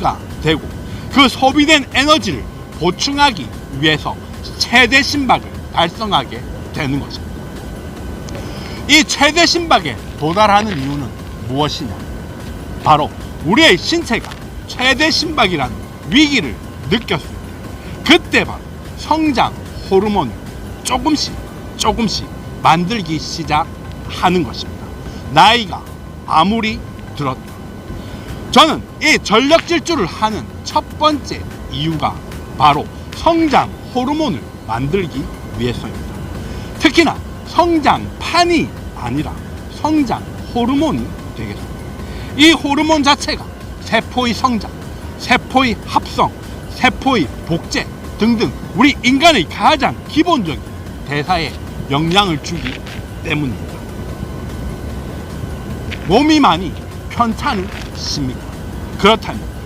소비가 되고 그 소비된 에너지를 보충하기 위해서 최대 심박을 달성하게 되는 것입니다. 이 최대 심박에 도달하는 이유는 무엇이냐? 바로 우리의 신체가 최대 심박이라는 위기를 느꼈을 때 그때 바로 성장 호르몬을 조금씩 조금씩 만들기 시작하는 것입니다. 나이가 아무리 들었다. 저는 이 전력 질주를 하는 첫 번째 이유가 바로 성장 호르몬을 만들기 위해서입니다. 특히나 성장판이 아니라 성장 호르몬이 되겠습니다. 이 호르몬 자체가 세포의 성장, 세포의 합성, 세포의 복제 등등 우리 인간의 가장 기본적인 대사에 영향을 주기 때문입니다. 몸이 많이 편찮으십니까? 그렇다면